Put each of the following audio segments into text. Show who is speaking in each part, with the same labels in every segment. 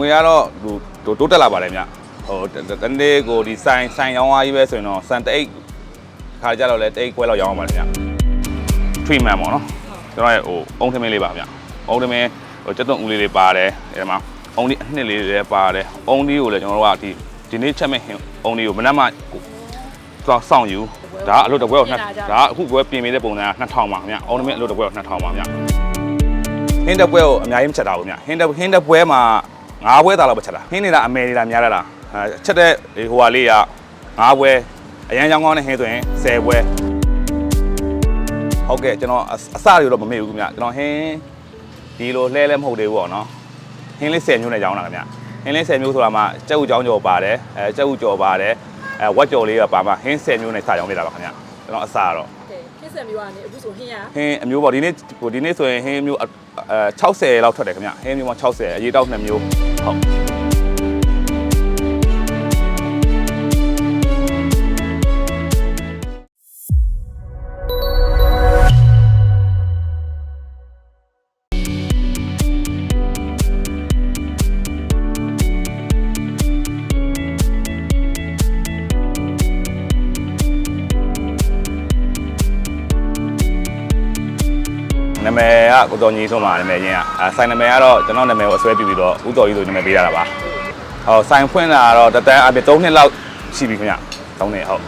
Speaker 1: ငွေကတော့ဟိုတိုးတက်လာပါတယ်ဗျဟိုတနေ့ကိုဒီဆိုင်ဆိုင်ရောင်းအားကြီးပဲဆိုရင်တော့စံတအိတ်ခါကြတော့လဲတအိတ်ခွဲလောက်ရောင်းအောင်ပါတယ်ဗျ treatment ပေါ့နော်ကျွန်တော်ရဲ့ဟိုအုံးထမင်းလေးပါဗျအုံးထမင်းဟိုစက်သွန်ဦးလေးလေးပါတယ်အဲဒီမှာအုံးလေးအနှစ်လေးတွေလည်းပါတယ်အုံးလေးကိုလည်းကျွန်တော်တို့ကဒီဒီနေ့ချက်မဲ့ဟင်အုံးလေးကိုမနက်မှသွားစောင့်ယူဒါကအလုပ်တစ်ပွဲကိုနှစ်ဒါကအခုပွဲပြင်ပေးတဲ့ပုံစံက2000ပါဗျအုံးထမင်းအလုပ်တစ်ပွဲကို2000ပါဗျဟင်းတစ်ပွဲကိုအများကြီးမချက်တာဘူးဗျဟင်းတစ်ဟင်းတစ်ပွဲမှာ 9ပွဲသားလောက်ပဲချက်တာဟင်းနေတာအမယ်နေတာများတာလားအဲချက်တဲ့ဟိုဟာလေးက9ပွဲအရန်ချောင်းကောင်းတဲ့ဟင်းဆိုရင်10ပွဲဟုတ်ကဲ့ကျွန်တော်အအစတွေတော့မမေ့ဘူးခင်ဗျကျွန်တော်ဟင်းဒီလိုလှဲလဲမဟုတ်သေးဘူးပေါ့နော်ဟင်းလေး10မျိုးနဲ့ရောင်းတာခင်ဗျဟင်းလေး10မျိုးဆိုတာမှကြက်ဥကြောင်းကြော်ပါတယ်အဲကြက်ဥကြော်ပါတယ်အဲဝက်ကြော်လေးကပါမှဟင်း10မျိုးနဲ့စရောင်းနေတာပါခင်ဗျကျွန်တော်အစကတော့
Speaker 2: ကဲခက်ဆက်မျိုးကနေအခုဆိုဟင်းရ
Speaker 1: ဟင်းအမျိုးပေါ့ဒီနေ့ဟိုဒီနေ့ဆိုရင်ဟင်းမျိုးအဲ60လောက်ထွက်တယ်ခင်ဗျဟင်းမျိုးမှ60အရေးတောက်2မျိုး ဟု နာမည်ကကိုတော်ကြီးဆုံးပါနာမည်ချင်းကအဲဆိုင်နာမည်ကတော့ကျွန်တော်နာမည်ကိုအစွဲပြပြီးတော့ဦးတော်ကြီးဆိုနာမည်ပေးရတာပါဟောဆိုင်ဖွင့်လာတော့တတန်းအပြင်3နှစ်လောက်ရှိပြီခင်ဗျ3နှစ်ဟုတ်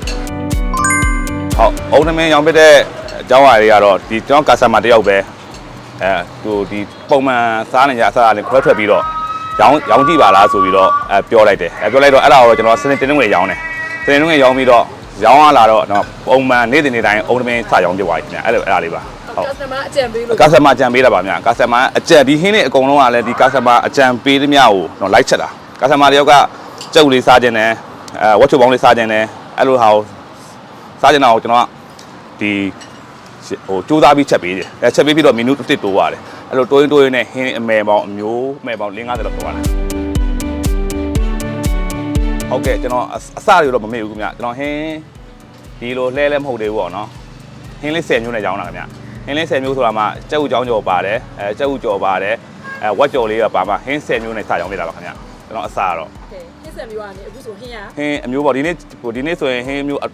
Speaker 1: ဟုတ်အုံးနမင်းရောင်းပြတဲ့အကြောင်းအရာတွေကတော့ဒီကျွန်တော်ကာဆာမာတယောက်ပဲအဲသူဒီပုံမှန်စားနေကြအစားအလေးခွဲထွက်ပြီးတော့ရောင်းရောင်းကြည့်ပါလားဆိုပြီးတော့အဲပြောလိုက်တယ်အဲပြောလိုက်တော့အဲ့ဒါကိုတော့ကျွန်တော်စနေတင်းငွေရောင်းတယ်စနေတင်းငွေရောင်းပြီးတော့ရောင်းရလာတော့ကျွန်တော်ပုံမှန်နေ့စဉ်နေ့တိုင်းအုံးနမင်းစရောင်းပြသွားပြီခင်ဗျအဲ့လိုအဲ့ဒါလေးပါ ဟုတ်
Speaker 2: ကစတမာအကြံပေးလို့
Speaker 1: ကာစတမာအကြံပေးတာပါဗျာကာစတမာအကြံဒီဟင်းတွေအကုန်လုံးကလည်းဒီကာစတမာအကြံပေးသမျှကိုတော့လိုက်ချက်တာကာစတမာတယောက်ကကြက်ဥလေးစားခြင်းနဲ့အဲဝက်ချုံပေါင်းလေးစားခြင်းနဲ့အဲ့လိုဟာကိုစားခြင်းတော့ကျွန်တော်ကဒီဟိုကြိုးစားပြီးချက်ပေးတယ်အဲချက်ပေးပြီးတော့မီနူတစ်တစ်တိုးရတယ်အဲ့လိုတိုးရင်တိုးရင်နဲ့ဟင်းအမယ်ပေါင်းအမျိုးအမယ်ပေါင်း50လောက်တိုးရတယ်ဟုတ်ကဲ့ကျွန်တော်အအစတွေတော့မမေ့ဘူးခင်ဗျကျွန်တော်ဟင်းဒီလိုလှဲလဲမဟုတ်သေးဘူးပေါ့နော်ဟင်းလေး10မျိုးနဲ့ရောင်းတာခင်ဗျ ဟင်းလေး10မျိုးဆိုတာမှကြက်ဥကြောင်းကြော်ပါတယ်အဲကြက်ဥကြော်ပါတယ်အဲဝက်ကြော်လေးကပါမှဟင်း10မျိုးနဲ့စရောင်းနေတာပါခင်ဗျကျွန်တော်အစားတော့
Speaker 2: ကဲခက်ဆက်မျိုးကနေအခုဆိုဟင်းရ
Speaker 1: ဟင်းအမျိုးပေါ့ဒီနေ့ဟိုဒီနေ့ဆိုရင်ဟင်းမျိုးအဲ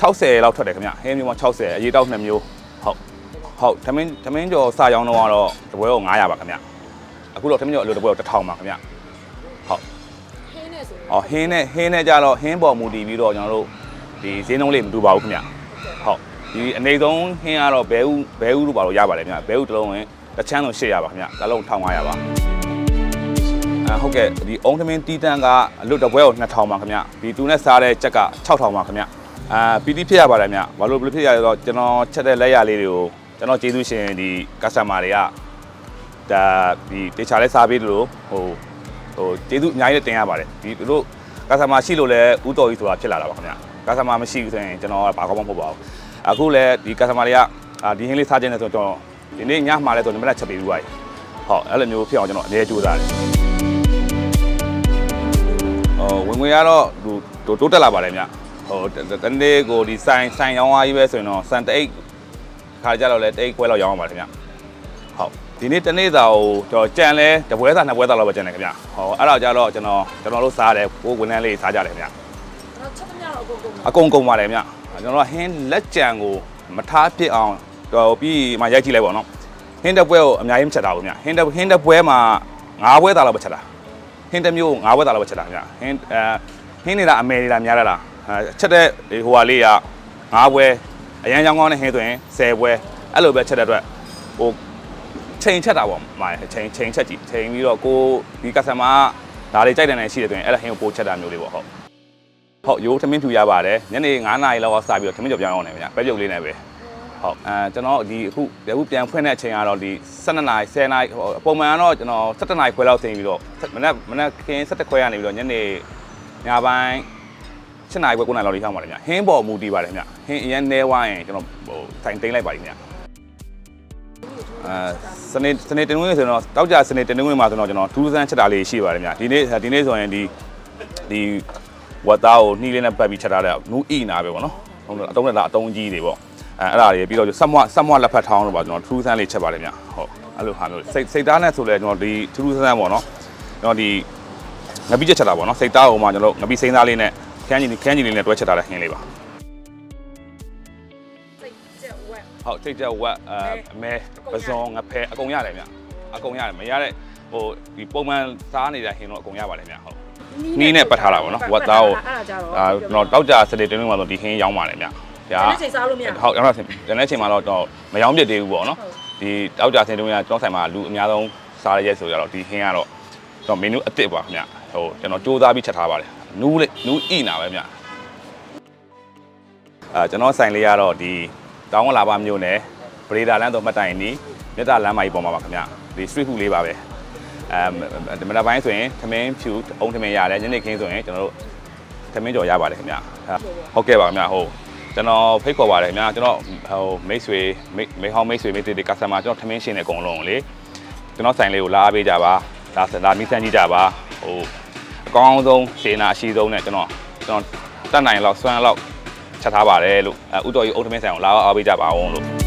Speaker 1: 60လောက်ထွက်တယ်ခင်ဗျဟင်းမျိုးမှ60အရေးတောက်2မျိုးဟုတ်ဟုတ်သမင်းသမင်းကြော်စရောင်းတော့ကတော့တပွဲကို900ပါခင်ဗျအခုတော့သမင်းကြော်အလိုတပွဲကို1000ပါခင်ဗျဟုတ်
Speaker 2: ဟင်းနဲ့ဆိုရင်
Speaker 1: အော်ဟင်းနဲ့ဟင်းနဲ့ကြတော့ဟင်းပေါ်မူတည်ပြီးတော့ကျွန်တော်တို့ဒီဈေးနှုန်းလေးမတူပါဘူးခင်ဗျဟုတ် ဒီအနေဆုံးဟင်းကတော့ဘဲဥဘဲဥလို့ပါလို့ရပါတယ်ခင်ဗျဘဲဥတစ်လုံးဝင်တစ်ချမ်းလုံး800ပါခင်ဗျတစ်လုံး1500ပါအဲဟုတ်ကဲ့ဒီအုံးသမင်းတီးတန်းကအလွတ်တစ်ပွဲကို2000ပါခင်ဗျဒီသူနဲ့စားတဲ့ကြက်က6000ပါခင်ဗျအာပီတိဖြစ်ရပါတယ်ခင်ဗျဘာလို့ဘယ်လိုဖြစ်ရလဲဆိုတော့ကျွန်တော်ချက်တဲ့လက်ရလေးတွေကိုကျွန်တော်ကျေးဇူးရှင်ဒီကစတမာတွေကဒါဒီတေချာလဲစားပေးလို့ဟိုဟိုကျေးဇူးအများကြီးတင်ရပါတယ်ဒီသူတို့ကာဆာမာရှိလို့လဲဥတော်ကြီးဆိုတာဖြစ်လာတာပါခင်ဗျကာဆာမာမရှိဘူးဆိုရင်ကျွန်တော်ကဘာကောင်းမှမဟုတ်ပါဘူး အခုလဲဒီကာဆာမာတွေကအာဒီဟင်းလေးစားခြင်းနဲ့ဆိုတော့ကျွန်တော်ဒီနေ့ညမှာလဲဆိုရင်မနက်ချက်ပေးပြီးသွားပြီဟုတ်အဲ့လိုမျိုးဖြစ်အောင်ကျွန်တော်အနည်းကြိုးစားတယ်ဟိုဝင်ငွေကတော့ဟိုတိုးတက်လာပါတယ်ဗျဟိုတနေ့ကိုဒီဆိုင်ဆိုင်ရောင်းအားကြီးပဲဆိုရင်တော့စံတအိတ်ခါကြတော့လဲတအိတ်ခွဲလောက်ရောင်းအောင်ပါတယ်ခင်ဗျဟုတ်ဒီနေ့တနေ့စာကိုကျွန်တော်ကြံလဲတပွဲစာနှစ်ပွဲစာလောက်ပဲကြံတယ်ခင်ဗျဟောအဲ့ဒါကြတော့ကျွန်တော်ကျွန်တော်တို့စားတယ်ကိုဝန်ထမ်းလေးစားကြတယ်ခင်ဗျ
Speaker 2: တော့ချက်သမျှတော့အကုန်ကုန်
Speaker 1: အကုန်ကုန်ပါတယ်ခင်ဗျ ကျွန်တော်ကဟင်းလက်ကြံကိုမထားပြစ်အောင်တော့ပြီးမှရိုက်ကြည့်လိုက်ပါတော့ဟင်းတစ်ပွဲကိုအများကြီးမချက်တာဘူးခင်ဗျဟင်းတစ်ဟင်းတစ်ပွဲမှာ၅ပွဲသားလောက်ပဲချက်တာဟင်းတစ်မျိုး၅ပွဲသားလောက်ပဲချက်တာခင်ဗျဟင်းအဲဟင်းနေတာအမယ်နေတာများတာလားအဲချက်တဲ့ဟိုဟာလေးက၅ပွဲအရန်ချောင်းကောင်းတဲ့ဟင်းဆိုရင်10ပွဲအဲ့လိုပဲချက်တဲ့အတွက်ဟိုချိန်ချက်တာပေါ့မာချိန်ချိန်ချက်ကြည့်ချိန်ပြီးတော့ကိုဒီကစတမာဒါလေးကြိုက်တယ်နဲ့ရှိတယ်ဆိုရင်အဲ့ဒါဟင်းကိုပိုးချက်တာမျိုးလေးပေါ့ဟုတ် ဟုတ်ရိုးသမင်းဖြူရပါတယ်ညနေ9နာရီလောက်ကစပြီးတော့သမင်းကြော်ပြောင်းအောင်နေဗျာပဲပြုတ်လေးနဲ့ပဲဟုတ်အဲကျွန်တော်ဒီအခုအခုပြန်ဖွင့်တဲ့အချိန်ကတော့ဒီ12နာရီ10နာရီပုံမှန်ကတော့ကျွန်တော်17နာရီခွဲလောက်သိပြီးတော့မနက်မနက်ခင်း17ခွဲကနေပြီးတော့ညနေညပိုင်း7နာရီခွဲ9နာရီလောက်ထိရောက်ပါတယ်ဗျာဟင်းပေါ်မူတည်ပါတယ်ဗျာဟင်းအရင်နဲဝိုင်းရင်ကျွန်တော်ဟိုတိုင်သိမ့်လိုက်ပါလိမ့်ဗျာအဲစနေစနေတင်ငွေဆိုတော့တောက်ကြစနေတင်ငွေမှာဆိုတော့ကျွန်တော်ထူးဆန်းချက်တာလေးရှိပါတယ်ဗျဒီနေ့ဒီနေ့ဆိုရင်ဒီဒီ ဝတ်သားကိုနှီးလေးနဲ့ပတ်ပြီးချက်ထားတဲ့နူးအီနာပဲပေါ့နော်ဟုတ်တယ်အတုံးနဲ့လားအတုံးကြီးတွေပေါ့အဲအဲ့ဒါတွေပြီးတော့ဆက်မွဆက်မွလက်ဖက်ထောင်းလို့ပါကျွန်တော်ထူးဆန်းလေးချက်ပါတယ်ဗျဟုတ်အဲ့လိုဟာမျိုးစိတ်စိတ်သားနဲ့ဆိုလဲကျွန်တော်ဒီထူးထူးဆန်းဆန်းပေါ့နော်ကျွန်တော်ဒီငပိချက်ချက်တာပေါ့နော်စိတ်သားဟိုမှာကျွန်တော်ငပိစိမ်းသားလေးနဲ့ခန်းကြီးခန်းကြီးလေးနဲ့တွဲချက်ထားတဲ့ဟင်းလေးပါ
Speaker 2: စိတ်ကျက်ဝက်
Speaker 1: ဟုတ်စိတ်ချက်ဝက်အဲအမဲပဇွန်ငဖဲအကုန်ရတယ်ဗျအကုန်ရတယ်မရတဲ့ဟိုဒီပုံမှန်စားနေတဲ့ဟင်းတော့အကုန်ရပါတယ်ဗျဟုတ် နီးနဲ့ပတ်ထားတာပေါ့နော်ဝက်သားကို
Speaker 2: အဲ့ဒါကြတော့
Speaker 1: အာကျွန်တော်တောက်ကြစတဲ့တင်းလုံးမှာဆိုဒီဟင်းရောင်းပါတယ်ဗျာဒါ
Speaker 2: ဒါချိန်စားလို့မရ
Speaker 1: ဟုတ်ကျွန်တော်ဒီနေ့ချိန်မှာတော့တော့မရောင်းပြစ်သေးဘူးပေါ့နော်ဒီတောက်ကြစင်တုံးကကျွန်တော်ဆိုင်မှာလူအများဆုံးစားရရဲ့ဆိုကြတော့ဒီဟင်းကတော့ကျွန်တော်မင်းနူးအစ်စ်ပါခင်ဗျဟိုကျွန်တော်စူးစမ်းပြီးချက်ထားပါတယ်နူးလေးနူးဣနာပဲဗျအာကျွန်တော်ဆိုင်လေးကတော့ဒီတောင်းဝလာပါမြို့နယ်ပရိဒါလန်းတော်မှတ်တိုင်နီးမြတ်တာလမ်းမကြီးပေါ်မှာပါခင်ဗျဒီ street food လေးပါပဲ အဲမနက်ပိုင်းဆိုရင်သမင်းဖြူအုံးသမင်းရတယ်ညနေခင်းဆိုရင်ကျွန်တော်တို့သမင်းကြော်ရပါတယ်ခင်ဗျာဟုတ်ကဲ့ပါခင်ဗျာဟုတ်ကျွန်တော်ဖိတ်ခေါ်ပါတယ်ခင်ဗျာကျွန်တော်ဟိုမိတ်ဆွေမိမိဟောင်းမိတ်ဆွေမိတ်တေတေကစတမာကျွန်တော်သမင်းရှင်တဲ့အကုန်လုံးကိုလေကျွန်တော်ဆိုင်လေးကိုလာပေးကြပါလာလာမိဆန်းကြည့်ကြပါဟိုအကောင်းဆုံးစေနာအရှိဆုံးနဲ့ကျွန်တော်ကျွန်တော်တတ်နိုင်လောက်စွမ်းလောက်ချက်ထားပါတယ်လို့အဲဥတော်ကြီးအုတ်သမင်းဆိုင်ကိုလာအားပေးကြပါအောင်လို့